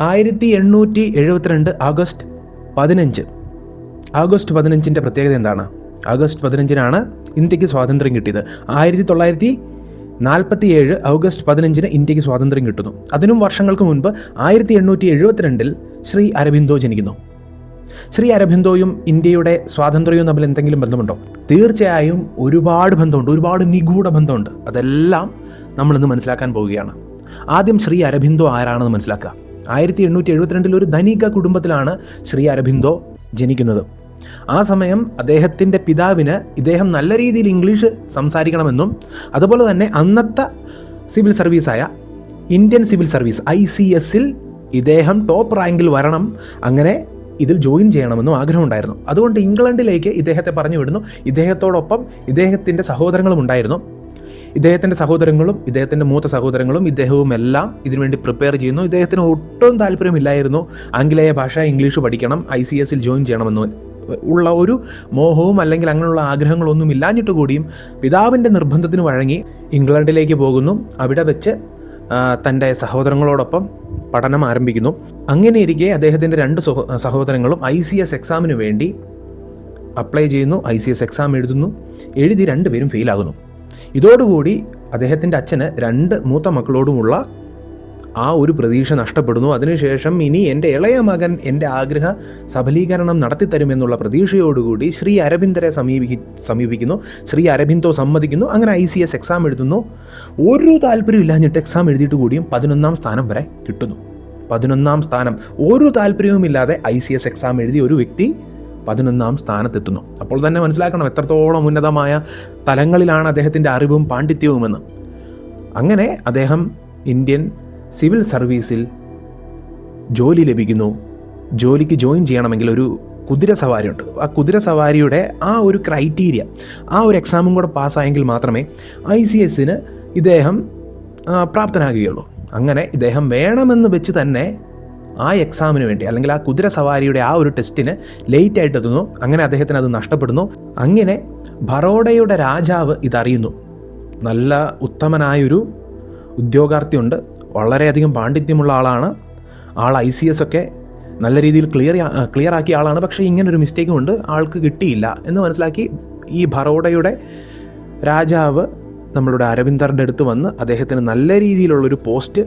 ആയിരത്തി എണ്ണൂറ്റി എഴുപത്തിരണ്ട് ആഗസ്റ്റ് പതിനഞ്ച്. ആഗസ്റ്റ് പതിനഞ്ചിന്റെ പ്രത്യേകത എന്താണ്? ആഗസ്റ്റ് പതിനഞ്ചിനാണ് ഇന്ത്യയ്ക്ക് സ്വാതന്ത്ര്യം കിട്ടിയത്. ആയിരത്തി തൊള്ളായിരത്തി നാൽപ്പത്തി ഏഴ് ഓഗസ്റ്റ് പതിനഞ്ചിന് ഇന്ത്യയ്ക്ക് സ്വാതന്ത്ര്യം കിട്ടുന്നു. അതിനും വർഷങ്ങൾക്ക് മുൻപ് ആയിരത്തി എണ്ണൂറ്റി എഴുപത്തിരണ്ടിൽ ശ്രീ അരബിന്ദോ ജനിക്കുന്നു. ശ്രീ അരബിന്ദോയും ഇന്ത്യയുടെ സ്വാതന്ത്ര്യവും തമ്മിൽ എന്തെങ്കിലും ബന്ധമുണ്ടോ? തീർച്ചയായും ഒരുപാട് ബന്ധമുണ്ട്. ഒരുപാട് നിഗൂഢ ബന്ധമുണ്ട്. അതെല്ലാം നമ്മളിന്ന് മനസ്സിലാക്കാൻ പോവുകയാണ്. ആദ്യം ശ്രീ അരബിന്ദോ ആരാണെന്ന് മനസ്സിലാക്കുക. ആയിരത്തി എണ്ണൂറ്റി എഴുപത്തിരണ്ടിൽ ഒരു ധനിക കുടുംബത്തിലാണ് ശ്രീ അരബിന്ദോ ജനിക്കുന്നത്. ആ സമയം അദ്ദേഹത്തിന്റെ പിതാവിന് ഇദ്ദേഹം നല്ല രീതിയിൽ ഇംഗ്ലീഷ് സംസാരിക്കണമെന്നും അതുപോലെ തന്നെ അന്നത്തെ civil സർവീസായ Indian civil service I C എസിൽ ഇദ്ദേഹം ടോപ്പ് റാങ്കിൽ വരണം അങ്ങനെ ഇതിൽ ജോയിൻ ചെയ്യണമെന്നും ആഗ്രഹമുണ്ടായിരുന്നു. അതുകൊണ്ട് ഇംഗ്ലണ്ടിലേക്ക് ഇദ്ദേഹത്തെ പറഞ്ഞു വിടുന്നു. ഇദ്ദേഹത്തോടൊപ്പം ഇദ്ദേഹത്തിന്റെ സഹോദരങ്ങളും ഉണ്ടായിരുന്നു. ഇദ്ദേഹത്തിന്റെ സഹോദരങ്ങളും ഇദ്ദേഹത്തിന്റെ മൂത്ത സഹോദരങ്ങളും ഇദ്ദേഹവും എല്ലാം ഇതിനുവേണ്ടി പ്രിപ്പയർ ചെയ്യുന്നു. ഇദ്ദേഹത്തിന് ഒട്ടും താല്പര്യമില്ലായിരുന്നു ആംഗലേയ ഭാഷ ഇംഗ്ലീഷ് പഠിക്കണം ഐ സി എസിൽ ജോയിൻ ചെയ്യണമെന്ന്. ഉള്ള ഒരു മോഹവും അല്ലെങ്കിൽ അങ്ങനെയുള്ള ആഗ്രഹങ്ങളൊന്നും ഇല്ലാഞ്ഞിട്ട് കൂടിയും പിതാവിന്റെ നിർബന്ധത്തിന് വഴങ്ങി ഇംഗ്ലണ്ടിലേക്ക് പോകുന്നു. അവിടെ വെച്ച് തന്റെ സഹോദരങ്ങളോടൊപ്പം പഠനം ആരംഭിക്കുന്നു. അങ്ങനെ ഇരിക്കെ അദ്ദേഹത്തിന്റെ രണ്ട് സഹോ- സഹോദരങ്ങളും ഐ സി എസ് എക്സാമിന് വേണ്ടി അപ്ലൈ ചെയ്യുന്നു. ഐ സി എസ് എക്സാം എഴുതുന്നു. എഴുതി രണ്ടുപേരും ഫെയിലാകുന്നു ഇതോടുകൂടി അദ്ദേഹത്തിന്റെ അച്ഛന് രണ്ട് മൂത്ത മക്കളോടുമുള്ള ആ ഒരു പ്രതീക്ഷ നഷ്ടപ്പെടുന്നു. അതിനുശേഷം ഇനി എന്റെ ഇളയ മകൻ എന്റെ ആഗ്രഹ സഫലീകരണം നടത്തിത്തരുമെന്നുള്ള പ്രതീക്ഷയോടുകൂടി ശ്രീ അരബിന്ദരെ സമീപി സമീപിക്കുന്നു. ശ്രീ അരബിന്ദോ സമ്മതിക്കുന്നു. അങ്ങനെ ഐ സി എസ് എക്സാം എഴുതുന്നു. ഒരു താല്പര്യമില്ലാഞ്ഞിട്ട് എക്സാം എഴുതിയിട്ട് കൂടിയും പതിനൊന്നാം സ്ഥാനം വരെ കിട്ടുന്നു. പതിനൊന്നാം സ്ഥാനം. ഒരു താല്പര്യവുമില്ലാതെ ഐ സി എസ് എക്സാം എഴുതിയ ഒരു വ്യക്തി പതിനൊന്നാം സ്ഥാനത്തെത്തുന്നു. അപ്പോൾ തന്നെ മനസ്സിലാക്കണം എത്രത്തോളം ഉന്നതമായ തലങ്ങളിലാണ് അദ്ദേഹത്തിന്റെ അറിവും പാണ്ഡിത്യവുമെന്ന്. അങ്ങനെ അദ്ദേഹം ഇന്ത്യൻ സിവിൽ സർവീസിൽ ജോലി ലഭിക്കുന്നു. ജോലിക്ക് ജോയിൻ ചെയ്യണമെങ്കിൽ ഒരു കുതിര സവാരിയുണ്ട്. ആ കുതിര സവാരിയുടെ ആ ഒരു ക്രൈറ്റീരിയ ആ ഒരു എക്സാമും കൂടെ പാസ്സായെങ്കിൽ മാത്രമേ ഐ സി എസിന് ഇദ്ദേഹം പ്രാപ്തനാകുകയുള്ളൂ. അങ്ങനെ ഇദ്ദേഹം വേണമെന്ന് വെച്ച് തന്നെ ആ എക്സാമിന് വേണ്ടി അല്ലെങ്കിൽ ആ കുതിര സവാരിയുടെ ആ ഒരു ടെസ്റ്റിന് ലേറ്റ് ആയിട്ട് എത്തുന്നു. അങ്ങനെ അദ്ദേഹത്തിന് അത് നഷ്ടപ്പെടുന്നു. അങ്ങനെ ബറോഡയുടെ രാജാവ് ഇതറിയുന്നു. നല്ല ഉത്തമനായൊരു ഉദ്യോഗാർത്ഥിയുണ്ട്. വളരെയധികം പാണ്ഡിത്യമുള്ള ആളാണ്. ആൾ ഐ സി എസ് ഒക്കെ നല്ല രീതിയിൽ ക്ലിയർ ക്ലിയർ ആക്കിയ ആളാണ്. പക്ഷേ ഇങ്ങനൊരു മിസ്റ്റേക്കും ഉണ്ട് ആൾക്ക് കിട്ടിയില്ല എന്ന് മനസ്സിലാക്കി ഈ ബറോഡയുടെ രാജാവ് നമ്മളുടെ അരവിന്ദറിന്റെ അടുത്ത് വന്ന് അദ്ദേഹത്തിന് നല്ല രീതിയിലുള്ളൊരു പോസ്റ്റ്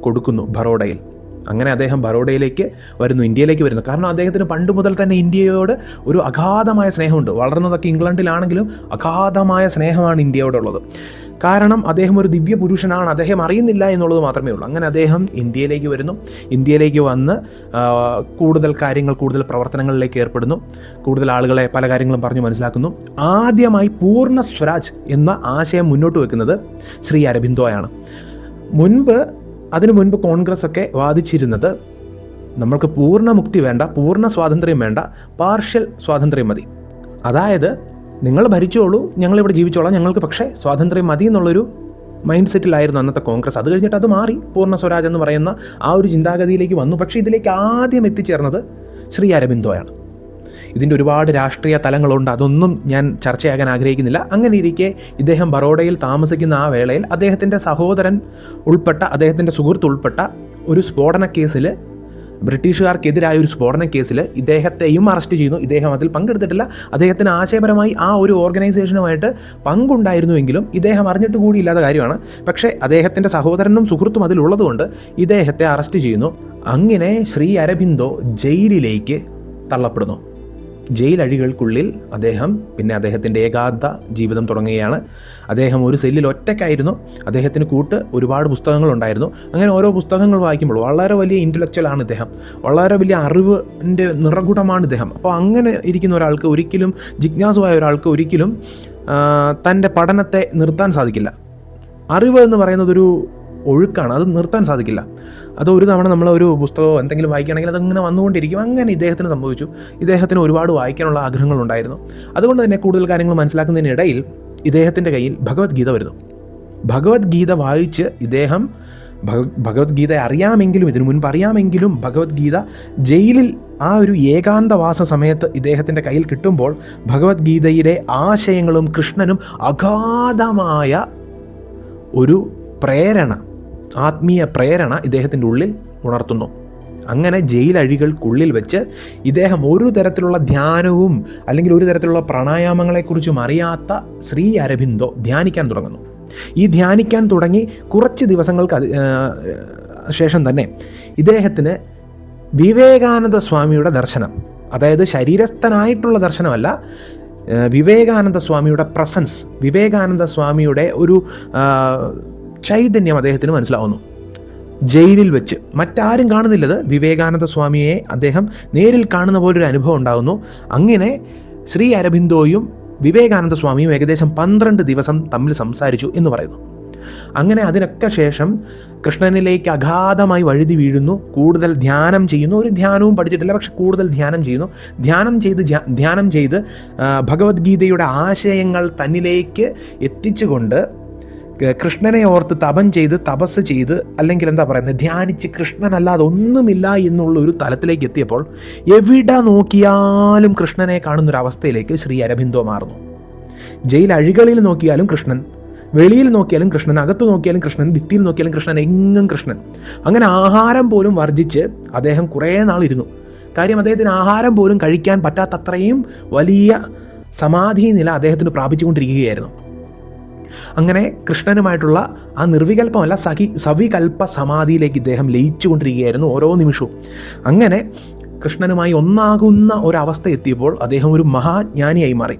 കൊടുക്കുന്നു ബറോഡയിൽ അങ്ങനെ അദ്ദേഹം ബറോഡയിലേക്ക് വരുന്നു ഇന്ത്യയിലേക്ക് വരുന്നു. കാരണം അദ്ദേഹത്തിന് പണ്ട് മുതൽ തന്നെ ഇന്ത്യയോട് ഒരു അഗാധമായ സ്നേഹമുണ്ട്. വളർന്നതൊക്കെ ഇംഗ്ലണ്ടിലാണെങ്കിലും അഗാധമായ സ്നേഹമാണ് ഇന്ത്യയോടുള്ളത്. കാരണം അദ്ദേഹം ഒരു ദിവ്യ പുരുഷനാണ് അദ്ദേഹം അറിയുന്നില്ല എന്നുള്ളത് മാത്രമേ ഉള്ളൂ. അങ്ങനെ അദ്ദേഹം ഇന്ത്യയിലേക്ക് വരുന്നു. ഇന്ത്യയിലേക്ക് വന്ന് കൂടുതൽ കാര്യങ്ങൾ കൂടുതൽ പ്രവർത്തനങ്ങളിലേക്ക് ഏർപ്പെടുന്നു. കൂടുതൽ ആളുകളെ പല കാര്യങ്ങളും പറഞ്ഞു മനസ്സിലാക്കുന്നു. ആദ്യമായി പൂർണ സ്വരാജ് എന്ന ആശയം മുന്നോട്ട് വെക്കുന്നത് ശ്രീ അരബിന്ദോയാണ്. മുൻപ് അതിനു മുൻപ് കോൺഗ്രസ് ഒക്കെ വാദിച്ചിരുന്നത് നമ്മൾക്ക് പൂർണ മുക്തി വേണ്ട പൂർണ സ്വാതന്ത്ര്യം വേണ്ട പാർഷ്യൽ സ്വാതന്ത്ര്യം മതി. അതായത് നിങ്ങൾ ഭരിച്ചോളൂ ഞങ്ങളിവിടെ ജീവിച്ചോളാം ഞങ്ങൾക്ക് പക്ഷേ സ്വാതന്ത്ര്യം മതി എന്നുള്ളൊരു മൈൻഡ് സെറ്റിലായിരുന്നു അന്നത്തെ കോൺഗ്രസ്. അത് കഴിഞ്ഞിട്ട് അത് മാറി. പൂർണ സ്വരാജ് എന്ന് പറയുന്ന ആ ഒരു ചിന്താഗതിയിലേക്ക് വന്നു. പക്ഷേ ഇതിലേക്ക് ആദ്യം എത്തിച്ചേർന്നത് ശ്രീ അരബിന്ദോയാണ് ഇതിന്റെ ഒരുപാട് രാഷ്ട്രീയ തലങ്ങളുണ്ട്. അതൊന്നും ഞാൻ ചർച്ചയാകാൻ ആഗ്രഹിക്കുന്നില്ല. അങ്ങനെ ഇരിക്കെ ഇദ്ദേഹം ബറോഡയിൽ താമസിക്കുന്ന ആ വേളയിൽ അദ്ദേഹത്തിന്റെ സഹോദരൻ ഉൾപ്പെട്ട അദ്ദേഹത്തിന്റെ സുഹൃത്ത് ഉൾപ്പെട്ട ഒരു സ്ഫോടന കേസിൽ ബ്രിട്ടീഷുകാർക്കെതിരായ ഒരു സ്ഫോടന കേസിൽ ഇദ്ദേഹത്തെയും അറസ്റ്റ് ചെയ്യുന്നു. ഇദ്ദേഹം അതിൽ പങ്കെടുത്തിട്ടില്ല. അദ്ദേഹത്തിന് ആശയപരമായി ആ ഒരു ഓർഗനൈസേഷനുമായിട്ട് പങ്കുണ്ടായിരുന്നുവെങ്കിലും ഇദ്ദേഹം അറിഞ്ഞിട്ട് കൂടിയില്ലാത്ത കാര്യമാണ്. പക്ഷേ അദ്ദേഹത്തിന്റെ സഹോദരനും സുഹൃത്തും അതിലുള്ളതുകൊണ്ട് ഇദ്ദേഹത്തെ അറസ്റ്റ് ചെയ്യുന്നു. അങ്ങനെ ശ്രീ അരബിന്ദോ ജയിലിലേക്ക് തള്ളപ്പെടുന്നു. ജയിലഴികൾക്കുള്ളിൽ അദ്ദേഹം പിന്നെ അദ്ദേഹത്തിന്റെ ഏകാന്ത ജീവിതം തുടങ്ങുകയാണ്. അദ്ദേഹം ഒരു സെല്ലിൽ ഒറ്റയ്ക്കായിരുന്നു. അദ്ദേഹത്തിന് കൂട്ട് ഒരുപാട് പുസ്തകങ്ങളുണ്ടായിരുന്നു. അങ്ങനെ ഓരോ പുസ്തകങ്ങൾ വായിക്കുമ്പോൾ വളരെ വലിയ ഇന്റലക്ച്വലാണ് ഇദ്ദേഹം. വളരെ വലിയ അറിവിന്റെ നിറകുടമാണ് ഇദ്ദേഹം. അപ്പോൾ അങ്ങനെ ഇരിക്കുന്ന ഒരാൾക്ക് ഒരിക്കലും ജിജ്ഞാസുവായ ഒരാൾക്ക് ഒരിക്കലും തന്റെ പഠനത്തെ നിർത്താൻ സാധിക്കില്ല. അറിവ് എന്ന് പറയുന്നത് ഒരു ഒഴുക്കാണ്. അത് നിർത്താൻ സാധിക്കില്ല. അത് ഒരു തവണ നമ്മൾ ഒരു പുസ്തകമോ എന്തെങ്കിലും വായിക്കുകയാണെങ്കിൽ അതങ്ങനെ വന്നുകൊണ്ടിരിക്കും. അങ്ങനെ ഇദ്ദേഹത്തിന് സംഭവിച്ചു. ഇദ്ദേഹത്തിന് ഒരുപാട് വായിക്കാനുള്ള ആഗ്രഹങ്ങളുണ്ടായിരുന്നു. അതുകൊണ്ട് തന്നെ കൂടുതൽ കാര്യങ്ങൾ മനസ്സിലാക്കുന്നതിനിടയിൽ ഇദ്ദേഹത്തിന്റെ കയ്യിൽ ഭഗവത്ഗീത വരുന്നു. ഭഗവത്ഗീത വായിച്ച് ഇദ്ദേഹം ഭഗ- ഭഗവത്ഗീത അറിയാമെങ്കിലും ഇതിനു മുൻപ് അറിയാമെങ്കിലും ഭഗവത്ഗീത ജയിലിൽ ആ ഒരു ഏകാന്തവാസ സമയത്ത് ഇദ്ദേഹത്തിന്റെ കയ്യിൽ കിട്ടുമ്പോൾ ഭഗവത്ഗീതയിലെ ആശയങ്ങളും കൃഷ്ണനും അഗാധമായ ഒരു പ്രേരണ ആത്മീയ പ്രേരണ ഇദ്ദേഹത്തിന്റെ ഉള്ളിൽ ഉണർത്തുന്നു. അങ്ങനെ ജയിലഴികൾക്കുള്ളിൽ വെച്ച് ഇദ്ദേഹം ഒരു തരത്തിലുള്ള ധ്യാനവും അല്ലെങ്കിൽ ഒരു തരത്തിലുള്ള പ്രാണായാമങ്ങളെക്കുറിച്ചും അറിയാത്ത ശ്രീ അരബിന്ദോ ധ്യാനിക്കാൻ തുടങ്ങുന്നു. ഈ ധ്യാനിക്കാൻ തുടങ്ങി കുറച്ച് ദിവസങ്ങൾക്ക് ശേഷം തന്നെ ഇദ്ദേഹത്തിന് വിവേകാനന്ദ സ്വാമിയുടെ ദർശനം അതായത് ശരീരസ്ഥനായിട്ടുള്ള ദർശനമല്ല വിവേകാനന്ദ സ്വാമിയുടെ പ്രസൻസ് വിവേകാനന്ദ സ്വാമിയുടെ ഒരു ചൈതന്യം അദ്ദേഹത്തിന് മനസ്സിലാവുന്നു. ജയിലിൽ വെച്ച് മറ്റാരും കാണുന്നില്ലത് വിവേകാനന്ദ സ്വാമിയെ അദ്ദേഹം നേരിൽ കാണുന്ന പോലൊരു അനുഭവം ഉണ്ടാകുന്നു. അങ്ങനെ ശ്രീ അരബിന്ദോയും വിവേകാനന്ദ സ്വാമിയും ഏകദേശം പന്ത്രണ്ട് ദിവസം തമ്മിൽ സംസാരിച്ചു എന്ന് പറയുന്നു. അങ്ങനെ അതിനൊക്കെ ശേഷം കൃഷ്ണനിലേക്ക് അഗാധമായി വഴുതി വീഴുന്നു. കൂടുതൽ ധ്യാനം ചെയ്യുന്നു. ഒരു ധ്യാനവും പഠിച്ചിട്ടില്ല പക്ഷെ കൂടുതൽ ധ്യാനം ചെയ്യുന്നു. ധ്യാനം ചെയ്ത് ധ്യാനം ചെയ്ത് ഭഗവത്ഗീതയുടെ ആശയങ്ങൾ തന്നിലേക്ക് എത്തിച്ചുകൊണ്ട് കൃഷ്ണനെ ഓർത്ത് തപം ചെയ്ത് തപസ് ചെയ്ത് അല്ലെങ്കിൽ എന്താ പറയുന്നത് ധ്യാനിച്ച് കൃഷ്ണനല്ലാതെ ഒന്നുമില്ല എന്നുള്ള ഒരു തലത്തിലേക്ക് എത്തിയപ്പോൾ എവിടെ നോക്കിയാലും കൃഷ്ണനെ കാണുന്നൊരവസ്ഥയിലേക്ക് ശ്രീ അരബിന്ദോ മാറുന്നു. ജയിൽ അഴികളിൽ നോക്കിയാലും കൃഷ്ണൻ വെളിയിൽ നോക്കിയാലും കൃഷ്ണൻ അകത്ത് നോക്കിയാലും കൃഷ്ണൻ ഭിത്തിയിൽ നോക്കിയാലും കൃഷ്ണൻ എങ്ങും കൃഷ്ണൻ. അങ്ങനെ ആഹാരം പോലും വർജിച്ച് അദ്ദേഹം കുറേ നാളിരുന്നു കാര്യം അദ്ദേഹത്തിന് ആഹാരം പോലും കഴിക്കാൻ പറ്റാത്തത്രയും വലിയ സമാധി നില അദ്ദേഹത്തിന് പ്രാപിച്ചുകൊണ്ടിരിക്കുകയായിരുന്നു. അങ്ങനെ കൃഷ്ണനുമായിട്ടുള്ള ആ നിർവികൽപ്പമല്ല സഖി സവികൽപ്പ സമാധിയിലേക്ക് ഇദ്ദേഹം ലയിച്ചുകൊണ്ടിരിക്കുകയായിരുന്നു ഓരോ നിമിഷവും. അങ്ങനെ കൃഷ്ണനുമായി ഒന്നാകുന്ന ഒരവസ്ഥ എത്തിയപ്പോൾ അദ്ദേഹം ഒരു മഹാജ്ഞാനിയായി മാറി.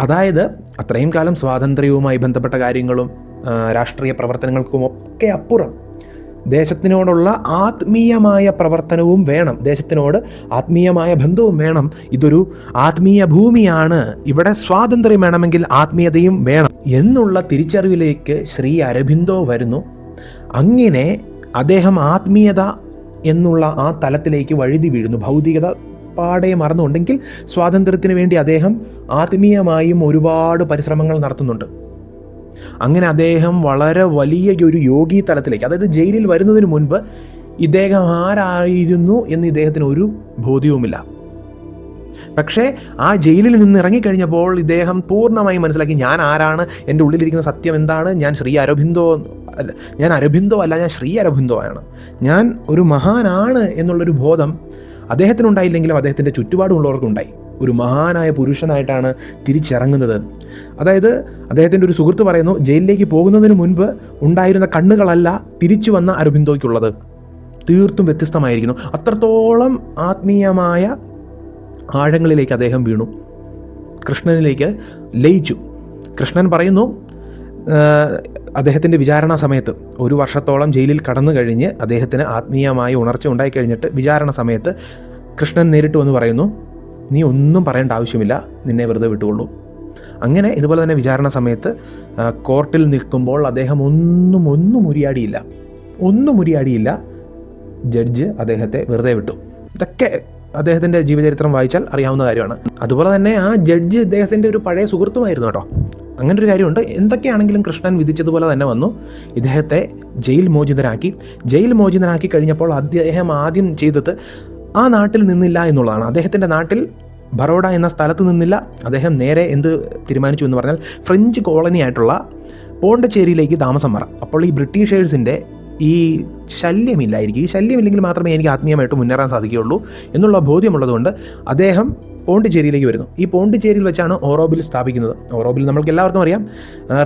അതായത് അത്രയും കാലം സ്വാതന്ത്ര്യവുമായി ബന്ധപ്പെട്ട കാര്യങ്ങളും രാഷ്ട്രീയ പ്രവർത്തനങ്ങൾക്കും ഒക്കെ അപ്പുറം ദേശത്തിനോടുള്ള ആത്മീയമായ പ്രവർത്തനവും വേണം. ദേശത്തിനോട് ആത്മീയമായ ബന്ധവും വേണം. ഇതൊരു ആത്മീയ ഭൂമിയാണ്. ഇവിടെ സ്വാതന്ത്ര്യം വേണമെങ്കിൽ ആത്മീയതയും വേണം. എന്നുള്ള തിരിച്ചറിവിലേക്ക് ശ്രീ അരബിന്ദോ വരുന്നു. അങ്ങനെ അദ്ദേഹം ആത്മീയത എന്നുള്ള ആ തലത്തിലേക്ക് വഴുതി വീഴുന്നു. ഭൗതികത പാടെ മറന്നുണ്ടെങ്കിൽ സ്വാതന്ത്ര്യത്തിന് വേണ്ടി അദ്ദേഹം ആത്മീയമായും ഒരുപാട് പരിശ്രമങ്ങൾ നടത്തുന്നുണ്ട്. അങ്ങനെ അദ്ദേഹം വളരെ വലിയ ഒരു യോഗി തലത്തിലേക്ക് അതായത് ജയിലിൽ വരുന്നതിന് മുൻപ് ഇദ്ദേഹം ആരായിരുന്നു എന്ന് ഇദ്ദേഹത്തിന് ഒരു ബോധ്യവുമില്ല. പക്ഷേ ആ ജയിലിൽ നിന്ന് ഇറങ്ങിക്കഴിഞ്ഞപ്പോൾ ഇദ്ദേഹം പൂർണമായും മനസ്സിലാക്കി ഞാൻ ആരാണ്? എന്റെ ഉള്ളിലിരിക്കുന്ന സത്യം എന്താണ്? ഞാൻ ശ്രീ അരബിന്ദോ അല്ല ഞാൻ അരബിന്ദോ അല്ല ഞാൻ ശ്രീ അരബിന്ദോ ആണ്. ഞാൻ ഒരു മഹാനാണ് എന്നുള്ളൊരു ബോധം അദ്ദേഹത്തിനുണ്ടായില്ലെങ്കിലും അദ്ദേഹത്തിന്റെ ചുറ്റുപാടുമുള്ളവർക്കുണ്ടായി. ഒരു മഹാനായ പുരുഷനായിട്ടാണ് തിരിച്ചിറങ്ങുന്നത്. അതായത് അദ്ദേഹത്തിന്റെ ഒരു സുഹൃത്ത് പറയുന്നു ജയിലിലേക്ക് പോകുന്നതിന് മുൻപ് ഉണ്ടായിരുന്ന കണ്ണുകളല്ല തിരിച്ചു വന്ന അരബിന്ദോയ്ക്കുള്ളത് തീർത്തും വ്യത്യസ്തമായിരിക്കുന്നു. അത്രത്തോളം ആത്മീയമായ ആഴങ്ങളിലേക്ക് അദ്ദേഹം വീണു. കൃഷ്ണനിലേക്ക് ലയിച്ചു. കൃഷ്ണൻ പറയുന്നു അദ്ദേഹത്തിന്റെ വിചാരണ സമയത്ത് ഒരു വർഷത്തോളം ജയിലിൽ കടന്നു കഴിഞ്ഞ് അദ്ദേഹത്തിന് ആത്മീയമായ ഉണർച്ച ഉണ്ടായിക്കഴിഞ്ഞിട്ട് വിചാരണ സമയത്ത് കൃഷ്ണൻ നേരിട്ട് വന്ന് പറയുന്നു നീ ഒന്നും പറയേണ്ട ആവശ്യമില്ല. നിന്നെ വെറുതെ വിട്ടുകൊള്ളൂ. അങ്ങനെ ഇതുപോലെ തന്നെ വിചാരണ സമയത്ത് കോർട്ടിൽ നിൽക്കുമ്പോൾ അദ്ദേഹം ഒന്നും ഒന്നും മുരിയാടിയില്ല ഒന്നും മുരിയാടിയില്ല ജഡ്ജ് അദ്ദേഹത്തെ വെറുതെ വിട്ടു. ഇതൊക്കെ അദ്ദേഹത്തിന്റെ ജീവചരിത്രം വായിച്ചാൽ അറിയാവുന്ന കാര്യമാണ്. അതുപോലെ തന്നെ ആ ജഡ്ജ് ഇദ്ദേഹത്തിന്റെ ഒരു പഴയ സുഹൃത്തുമായിരുന്നു കേട്ടോ. അങ്ങനെ ഒരു കാര്യമുണ്ട്. എന്തൊക്കെയാണെങ്കിലും കൃഷ്ണൻ വിധിച്ചതുപോലെ തന്നെ വന്നു. ഇദ്ദേഹത്തെ ജയിൽ മോചിതനാക്കി ജയിൽ മോചിതനാക്കി കഴിഞ്ഞപ്പോൾ അദ്ദേഹം ആദ്യം ചെയ്തത് ആ നാട്ടിൽ നിന്നില്ല എന്നുള്ളതാണ്. അദ്ദേഹത്തിന്റെ നാട്ടിൽ ബറോഡ എന്ന സ്ഥലത്ത് നിന്നില്ല. അദ്ദേഹം നേരെ എന്ത് തീരുമാനിച്ചു എന്ന് പറഞ്ഞാൽ ഫ്രഞ്ച് കോളനി ആയിട്ടുള്ള പോണ്ടച്ചേരിയിലേക്ക് താമസം മാറാം. അപ്പോൾ ഈ ബ്രിട്ടീഷേഴ്സിന്റെ ഈ ശല്യമില്ലായിരിക്കും. ഈ ശല്യമില്ലെങ്കിൽ മാത്രമേ എനിക്ക് ആത്മീയമായിട്ട് മുന്നേറാൻ സാധിക്കുകയുള്ളൂ എന്നുള്ള ബോധ്യമുള്ളതുകൊണ്ട് അദ്ദേഹം പോണ്ടിച്ചേരിയിലേക്ക് വരുന്നു. ഈ പോണ്ടിച്ചേരിയിൽ വെച്ചാണ് ഓറോബിൽ സ്ഥാപിക്കുന്നത്. ഓറോബിൽ നമ്മൾക്ക് എല്ലാവർക്കും അറിയാം.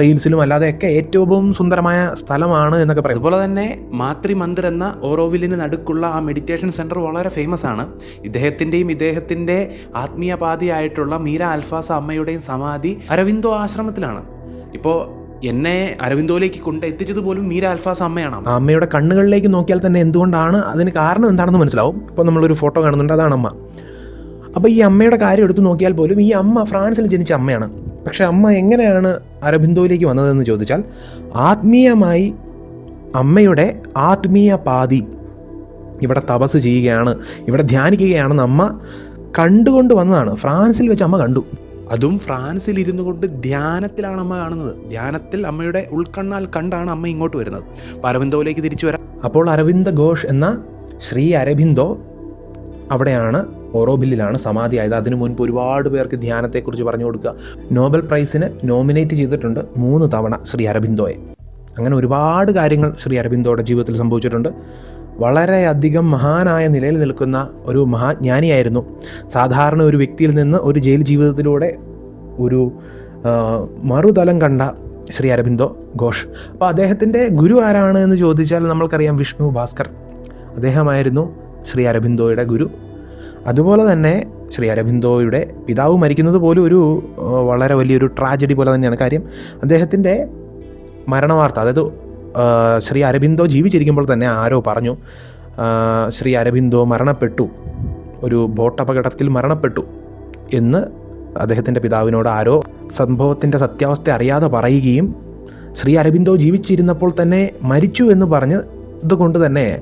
റീൽസിലും അല്ലാതെയൊക്കെ ഏറ്റവും സുന്ദരമായ സ്ഥലമാണ് എന്നൊക്കെ പറയും. അതുപോലെ തന്നെ മാത്രി മന്ദിർ എന്ന ഓറോവിലിന് നടുക്കുള്ള ആ മെഡിറ്റേഷൻ സെന്റർ വളരെ ഫേമസ് ആണ്. ഇദ്ദേഹത്തിന്റെയും ഇദ്ദേഹത്തിന്റെ ആത്മീയപാതിയായിട്ടുള്ള മീര അൽഫാസ അമ്മയുടെയും സമാധി അരവിന്ദോ ആശ്രമത്തിലാണ്. ഇപ്പോൾ എന്നെ അരവിന്ദോയിലേക്ക് കൊണ്ട് എത്തിച്ചത് പോലും മീര അൽഫാസ് അമ്മയാണ്. അമ്മയുടെ കണ്ണുകളിലേക്ക് നോക്കിയാൽ തന്നെ എന്തുകൊണ്ടാണ് അതിന് കാരണം എന്താണെന്ന് മനസ്സിലാവും. ഇപ്പോൾ നമ്മളൊരു ഫോട്ടോ കാണുന്നുണ്ട്. അതാണ് അമ്മ. അപ്പോൾ ഈ അമ്മയുടെ കാര്യം എടുത്തു നോക്കിയാൽ പോലും ഈ അമ്മ ഫ്രാൻസിൽ ജനിച്ച അമ്മയാണ്. പക്ഷേ അമ്മ എങ്ങനെയാണ് അരബിന്ദോയിലേക്ക് വന്നതെന്ന് ചോദിച്ചാൽ ആത്മീയമായി അമ്മയുടെ ആത്മീയ പാതി ഇവിടെ തപസ് ചെയ്യുകയാണ് ഇവിടെ ധ്യാനിക്കുകയാണെന്ന് അമ്മ കണ്ടുകൊണ്ട് വന്നതാണ്. ഫ്രാൻസിൽ വെച്ച് അമ്മ കണ്ടു. അതും ഫ്രാൻസിൽ ഇരുന്നു കൊണ്ട് ധ്യാനത്തിലാണ് അമ്മ കാണുന്നത്. ധ്യാനത്തിൽ അമ്മയുടെ ഉൾക്കണ്ണാൽ കണ്ടാണ് അമ്മ ഇങ്ങോട്ട് വരുന്നത്. അപ്പോൾ അരവിന്ദോയിലേക്ക് തിരിച്ചു വരാം. അപ്പോൾ അരവിന്ദ ഘോഷ് എന്ന ശ്രീ അരവിന്ദോ അവിടെയാണ് ഓറോബില്ലിലാണ് സമാധിയായത്. അതിനു മുൻപ് ഒരുപാട് പേർക്ക് ധ്യാനത്തെക്കുറിച്ച് പറഞ്ഞു കൊടുക്കുക. നോബൽ പ്രൈസിന് നോമിനേറ്റ് ചെയ്തിട്ടുണ്ട് മൂന്ന് തവണ ശ്രീ അരബിന്ദോയെ. അങ്ങനെ ഒരുപാട് കാര്യങ്ങൾ ശ്രീ അരബിന്ദോയുടെ ജീവിതത്തിൽ സംഭവിച്ചിട്ടുണ്ട്. വളരെയധികം മഹാനായ നിലയിൽ നിൽക്കുന്ന ഒരു മഹാജ്ഞാനിയായിരുന്നു. സാധാരണ ഒരു വ്യക്തിയിൽ നിന്ന് ഒരു ജയിൽ ജീവിതത്തിലൂടെ ഒരു മറുതലം കണ്ട ശ്രീ അരബിന്ദോ ഘോഷ്. അപ്പോൾ അദ്ദേഹത്തിന്റെ ഗുരു ആരാണ് എന്ന് ചോദിച്ചാൽ നമ്മൾക്കറിയാം വിഷ്ണു ഭാസ്കർ. അദ്ദേഹമായിരുന്നു ശ്രീ അരബിന്ദോയുടെ ഗുരു. അതുപോലെ തന്നെ ശ്രീ അരബിന്ദോയുടെ പിതാവ് മരിക്കുന്നത് പോലും ഒരു വളരെ വലിയൊരു ട്രാജഡി പോലെ തന്നെയാണ്. കാര്യം അദ്ദേഹത്തിന്റെ മരണവാർത്ത അതായത് ശ്രീ അരബിന്ദോ ജീവിച്ചിരിക്കുമ്പോൾ തന്നെ ആരോ പറഞ്ഞു ശ്രീ അരബിന്ദോ മരണപ്പെട്ടു ഒരു ബോട്ട് അപകടത്തിൽ മരണപ്പെട്ടു എന്ന് അദ്ദേഹത്തിന്റെ പിതാവിനോട് ആരോ സംഭവത്തിന്റെ സത്യാവസ്ഥ അറിയാതെ പറയുകയും ശ്രീ അരബിന്ദോ ജീവിച്ചിരുന്നപ്പോൾ തന്നെ മരിച്ചു എന്ന് പറഞ്ഞ് ഇതുകൊണ്ട് തന്നെ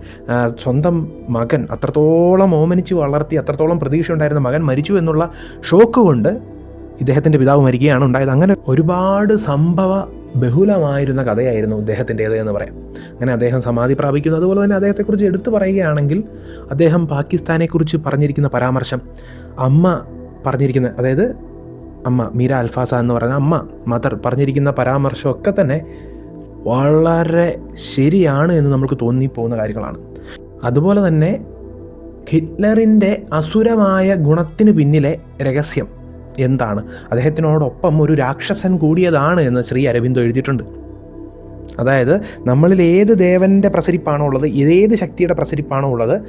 സ്വന്തം മകൻ അത്രത്തോളം ഓമനിച്ച് വളർത്തി അത്രത്തോളം പ്രതീക്ഷ ഉണ്ടായിരുന്ന മകൻ മരിച്ചു എന്നുള്ള ഷോക്ക് കൊണ്ട് ഇദ്ദേഹത്തിന്റെ പിതാവ് മരിക്കുകയാണ് ഉണ്ടായത്. അങ്ങനെ ഒരുപാട് സംഭവ ബഹുലമായിരുന്ന കഥയായിരുന്നു അദ്ദേഹത്തിന്റേത് എന്ന് പറയാം. അങ്ങനെ അദ്ദേഹം സമാധി പ്രാപിക്കുന്നു. അതുപോലെ തന്നെ അദ്ദേഹത്തെക്കുറിച്ച് എടുത്തു പറയുകയാണെങ്കിൽ അദ്ദേഹം പാകിസ്ഥാനെക്കുറിച്ച് പറഞ്ഞിരിക്കുന്ന പരാമർശം അമ്മ പറഞ്ഞിരിക്കുന്ന അതായത് അമ്മ മീര അൽഫാസ എന്ന് പറയുന്ന അമ്മ മദർ പറഞ്ഞിരിക്കുന്ന പരാമർശമൊക്കെ തന്നെ വളരെ ശരിയാണ് എന്ന് നമുക്ക് തോന്നിപ്പോകുന്ന കാര്യങ്ങളാണ്. അതുപോലെ തന്നെ ഹിറ്റ്ലറിന്റെ അസുരമായ ഗുണത്തിന് പിന്നിലെ രഹസ്യം എന്താണ്? അദ്ദേഹത്തിനോടൊപ്പം ഒരു രാക്ഷസൻ കൂടിയതാണ് എന്ന് ശ്രീ അരവിന്ദ് എഴുതിയിട്ടുണ്ട്. അതായത് നമ്മളിൽ ഏത് ദേവന്റെ പ്രസരിപ്പാണോ ഉള്ളത് ഏത് ശക്തിയുടെ പ്രസരിപ്പാണോ ഉള്ളത്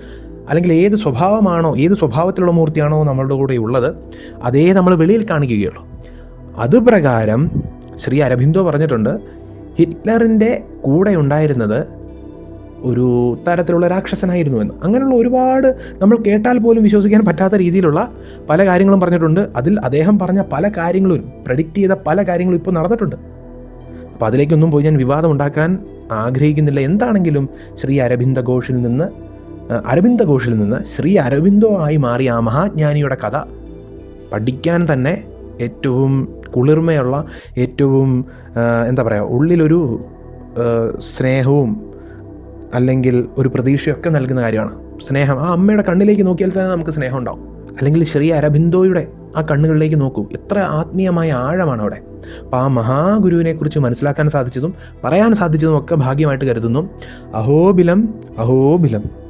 അല്ലെങ്കിൽ ഏത് സ്വഭാവമാണോ ഏത് സ്വഭാവത്തിലുള്ള മൂർത്തിയാണോ നമ്മളുടെ കൂടെ ഉള്ളത് അതേ നമ്മൾ വെളിയിൽ കാണിക്കുകയുള്ളൂ അതുപ്രകാരം ശ്രീ അരബിന്ദോ പറഞ്ഞിട്ടുണ്ട് ഹിറ്റ്ലറിന്റെ കൂടെ ഉണ്ടായിരുന്നത് ഒരു തരത്തിലുള്ള രാക്ഷസനായിരുന്നു എന്ന്. അങ്ങനെയുള്ള ഒരുപാട് നമ്മൾ കേട്ടാൽ പോലും വിശ്വസിക്കാൻ പറ്റാത്ത രീതിയിലുള്ള പല കാര്യങ്ങളും പറഞ്ഞിട്ടുണ്ട്. അതിൽ അദ്ദേഹം പറഞ്ഞ പല കാര്യങ്ങളും പ്രഡിക്റ്റ് ചെയ്ത പല കാര്യങ്ങളും ഇപ്പോൾ നടന്നിട്ടുണ്ട്. അപ്പോൾ അതിലേക്കൊന്നും പോയി ഞാൻ വിവാദം ഉണ്ടാക്കാൻ ആഗ്രഹിക്കുന്നില്ല. എന്താണെങ്കിലും ശ്രീ അരവിന്ദ ഘോഷിൽ നിന്ന് അരവിന്ദ ഘോഷിൽ നിന്ന് ശ്രീ അരവിന്ദോ ആയി മാറിയ ആ മഹാജ്ഞാനിയുടെ കഥ പഠിക്കാൻ തന്നെ ഏറ്റവും കുളിർമയുള്ള ഏറ്റവും എന്താ പറയുക ഉള്ളിലൊരു സ്നേഹവും അല്ലെങ്കിൽ ഒരു പ്രതീക്ഷയൊക്കെ നൽകുന്ന കാര്യമാണ്. സ്നേഹം. ആ അമ്മയുടെ കണ്ണിലേക്ക് നോക്കിയാൽ തന്നെ നമുക്ക് സ്നേഹം ഉണ്ടാവും. അല്ലെങ്കിൽ ശ്രീ അരബിന്ദോയുടെ ആ കണ്ണുകളിലേക്ക് നോക്കൂ. എത്ര ആത്മീയമായ ആഴമാണ് അവിടെ. അപ്പോൾ ആ മഹാഗുരുവിനെ കുറിച്ച് മനസ്സിലാക്കാൻ സാധിച്ചതും പറയാൻ സാധിച്ചതും ഒക്കെ ഭാഗ്യമായിട്ട് കരുതുന്നു. അഹോബിലം അഹോബിലം.